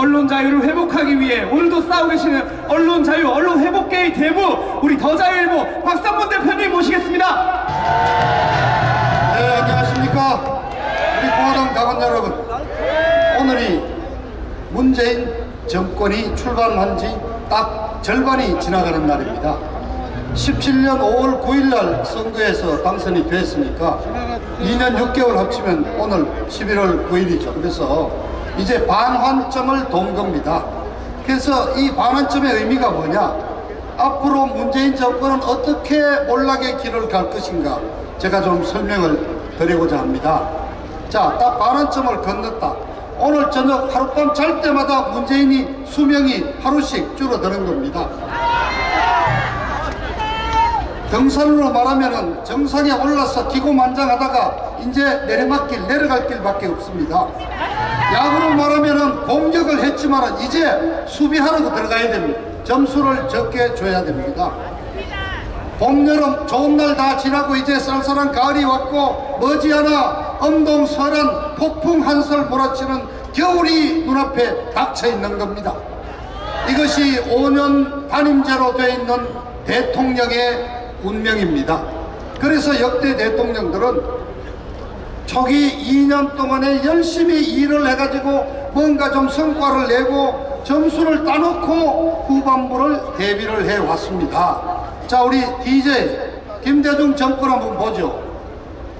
언론 자유를 회복하기 위해 오늘도 싸우고 계시는 언론 자유, 언론 회복계의 대부 우리 더자유일보 박상문 대표님 모시겠습니다. 네, 안녕하십니까. 우리 공화당 당원 여러분. 오늘이 문재인 정권이 출범한 지 딱 절반이 지나가는 날입니다. 17년 5월 9일 날 선거에서 당선이 됐으니까 2년 6개월 합치면 오늘 11월 9일이죠. 그래서 이제 반환점을 돈 겁니다. 그래서 이 반환점의 의미가 뭐냐? 앞으로 문재인 정권은 어떻게 몰락의 길을 갈 것인가 제가 좀 설명을 드리고자 합니다. 자, 딱 반환점을 건넜다. 오늘 저녁 하룻밤 잘 때마다 문재인이 수명이 하루씩 줄어드는 겁니다. 등산으로 말하면은 정상에 올라서 기고만장하다가 이제 내리막길 내려갈 길밖에 없습니다. 야구로 말하면은 공격을 했지만은 이제 수비하라고 들어가야 됩니다. 점수를 적게 줘야 됩니다. 봄, 여름 좋은 날 다 지나고 이제 쌀쌀한 가을이 왔고 머지않아 엄동 설한 폭풍 한설 몰아치는 겨울이 눈앞에 닥쳐 있는 겁니다. 이것이 5년 단임제로 되어 있는 대통령의 운명입니다. 그래서 역대 대통령들은 초기 2년 동안에 열심히 일을 해가지고 뭔가 좀 성과를 내고 점수를 따놓고 후반부를 대비를 해왔습니다. 자, 우리 DJ 김대중 정권 한번 보죠.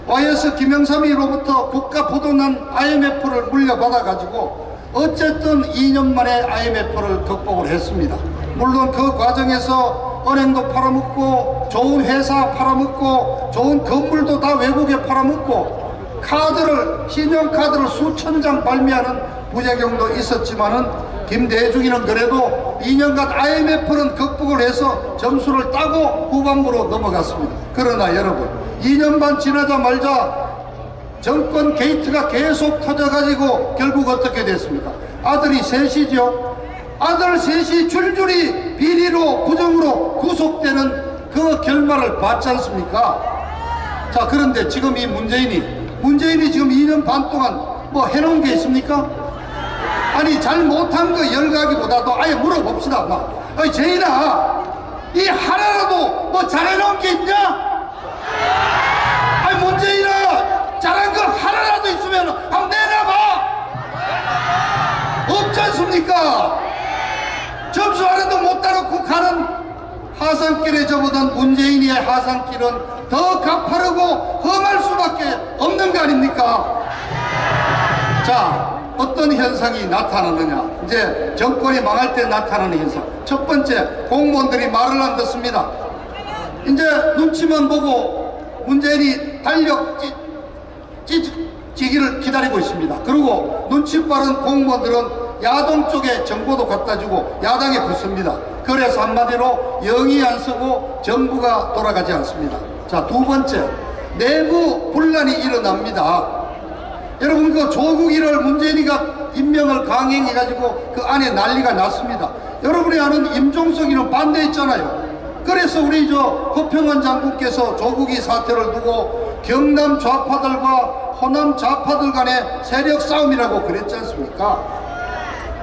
YS 김영삼이로부터 국가 포도난 IMF를 물려받아가지고 어쨌든 2년 만에 IMF를 극복을 했습니다. 물론 그 과정에서 은행도 팔아먹고 좋은 회사 팔아먹고 좋은 건물도 다 외국에 팔아먹고 카드를 신용카드를 수천 장 발매하는 부작용도 있었지만은 김대중이는 그래도 2년간 IMF는 극복을 해서 점수를 따고 후반부로 넘어갔습니다. 그러나 여러분 2년 반 지나자마자 정권 게이트가 계속 터져가지고 결국 어떻게 됐습니까? 아들이 셋이죠. 아들 셋이 줄줄이 비리로 부정으로 구속되는 그 결말을 봤지 않습니까? 자 그런데 지금 이 문재인이 문재인이 지금 2년 반 동안 뭐 해놓은 게 있습니까? 아니 잘 못한 거 열가기보다도 아예 물어봅시다 막 어이 제인아 이 하나라도 뭐 잘해놓은 게 있냐? 아니 문재인아 잘한 거 하나라도 있으면 한번 내놔봐 없지 않습니까? 점수 하나도 못 따놓고 가는 하산길에 접어든 문재인의 하산길은 더 가파르고 험할 수밖에 없는 거 아닙니까? 자, 어떤 현상이 나타나느냐? 이제 정권이 망할 때 나타나는 현상. 첫 번째, 공무원들이 말을 안 듣습니다. 이제 눈치만 보고 문재인이 달력 찌기를 기다리고 있습니다. 그리고 눈치 빠른 공무원들은 야동 쪽에 정보도 갖다 주고 야당에 붙습니다. 그래서 한마디로 영이 안 쓰고 정부가 돌아가지 않습니다. 자, 두 번째, 내부 분란이 일어납니다. 여러분 그 조국 1월 문재인이가 임명을 강행해가지고 그 안에 난리가 났습니다. 여러분이 아는 임종석이는 반대했잖아요. 그래서 우리 저 허평원 장군께서 조국이 사태를 두고 경남 좌파들과 호남 좌파들 간의 세력 싸움이라고 그랬지 않습니까?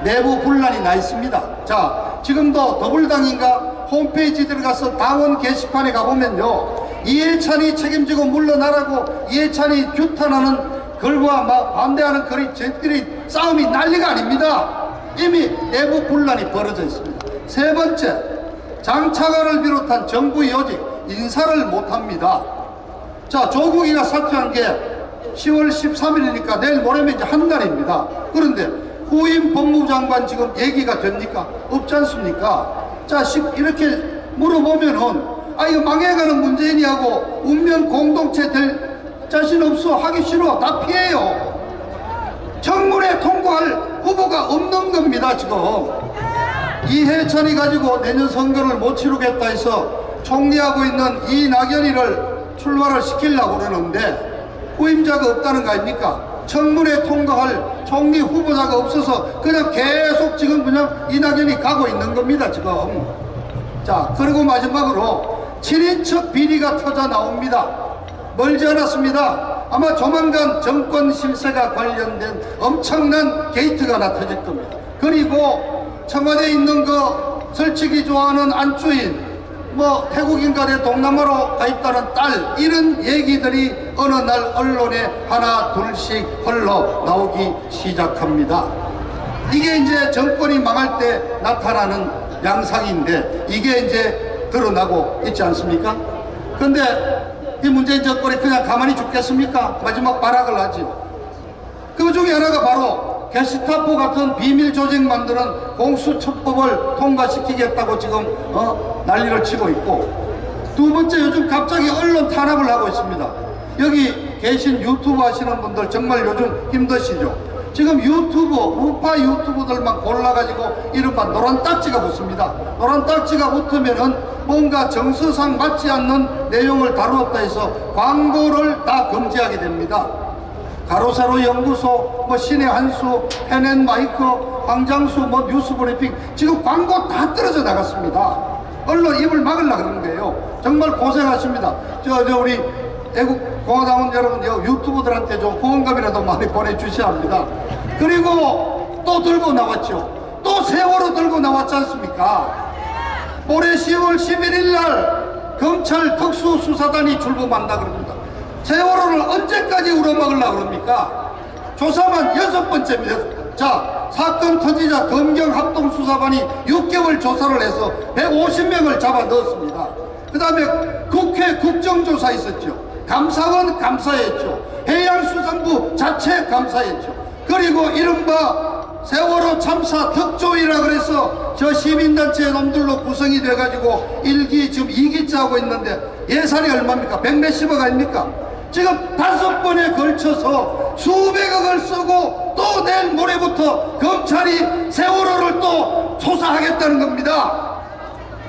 내부 분란이 나 있습니다. 자, 지금도 더불당인가 홈페이지 들어가서 당원 게시판에 가보면요. 이해찬이 책임지고 물러나라고 이해찬이 규탄하는 글과 막 반대하는 글이 저희들이 싸움이 난리가 아닙니다. 이미 내부 분란이 벌어져 있습니다. 세 번째, 장차관을 비롯한 정부 요직 인사를 못합니다. 자, 조국이가 사퇴한 게 10월 13일이니까 내일 모레면 이제 한 달입니다. 그런데 후임 법무장관 지금 얘기가 됩니까? 없지 않습니까? 자, 시- 이렇게 물어보면은, 아, 이거 망해가는 문재인이하고 운명 공동체 될 자신 없어. 하기 싫어. 다 피해요. 청문회 통과할 후보가 없는 겁니다, 지금. 이해찬이 가지고 내년 선거를 못 치르겠다 해서 총리하고 있는 이낙연이를 출마를 시키려고 그러는데 후임자가 없다는 거 아닙니까? 청문회 통과할 총리 후보자가 없어서 그냥 계속 지금 그냥 이낙연이 가고 있는 겁니다, 지금. 자, 그리고 마지막으로 7인척 비리가 터져 나옵니다. 멀지 않았습니다. 아마 조만간 정권 실세가 관련된 엄청난 게이트가 하나 터질 겁니다. 그리고 청와대에 있는 그 설치기 좋아하는 안주인 뭐 태국인가에 동남아로 가입다는 딸 이런 얘기들이 어느 날 언론에 하나 둘씩 흘러 나오기 시작합니다. 이게 이제 정권이 망할 때 나타나는 양상인데 이게 이제 드러나고 있지 않습니까? 근데 이 문재인 정권이 그냥 가만히 죽겠습니까? 마지막 발악을 하지요. 그 중에 하나가 바로 게스타포 같은 비밀 조직 만드는 공수처법을 통과시키겠다고 지금 어, 난리를 치고 있고 두 번째 요즘 갑자기 언론 탄압을 하고 있습니다. 여기 계신 유튜브 하시는 분들 정말 요즘 힘드시죠? 지금 유튜브, 우파 유튜브들만 골라가지고 이른바 노란 딱지가 붙습니다. 노란 딱지가 붙으면은 뭔가 정서상 맞지 않는 내용을 다루었다 해서 광고를 다 금지하게 됩니다. 가로세로 연구소, 뭐 신의 한수, 해낸 마이크, 황장수, 뭐 뉴스 브리핑 지금 광고 다 떨어져 나갔습니다. 언론 입을 막으려 그러는 거예요. 정말 고생하십니다. 저, 저 우리 애국 공화당원 여러분 여 유튜브들한테 좀 후원금이라도 많이 보내주셔야 합니다. 그리고 또 들고 나왔죠. 또 세월호 들고 나왔지 않습니까? 올해 10월 11일 날 검찰 특수수사단이 출범한다 그럽니다. 세월호를 언제까지 우려먹으려고 그럽니까? 조사만 여섯 번째입니다. 자, 사건 터지자 검경 합동수사반이 6개월 조사를 해서 150명을 잡아 넣었습니다. 그 다음에 국회 국정조사 있었죠. 감사원 감사했죠. 해양수산부 자체 감사했죠. 그리고 이른바 세월호 참사 특조위라 그래서 저 시민단체 놈들로 구성이 돼가지고 일기 지금 이기째 하고 있는데 예산이 얼마입니까? 백 몇십억 아닙니까? 지금 다섯 번에 걸쳐서 수백억을 쓰고 또 내일 모레부터 검찰이 세월호를 또 조사하겠다는 겁니다.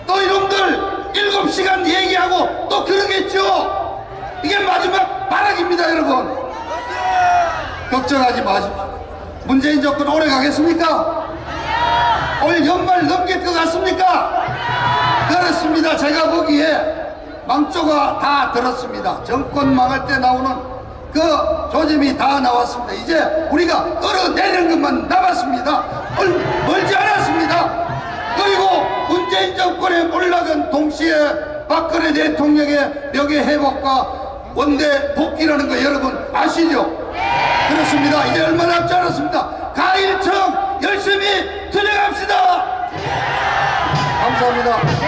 또 이놈들 일곱 시간 얘기하고 또 그러겠죠? 이게 마지막 발악입니다, 여러분. 걱정하지 마십시오. 문재인 정권 오래 가겠습니까? 올 연말 넘길 것 같습니까? 그렇습니다. 제가 보기에 망조가 다 들었습니다. 정권 망할 때 나오는 그 조짐이 다 나왔습니다. 이제 우리가 끌어내리는 것만 남았습니다. 얼, 멀지 않았습니다. 그리고 문재인 정권에 올라간 동시에 박근혜 대통령의 명예 회복과 원대 복귀라는 거 여러분 아시죠? 그렇습니다. 이제 얼마 남지 않았습니다. 가일청 열심히 투쟁합시다. 감사합니다. 네,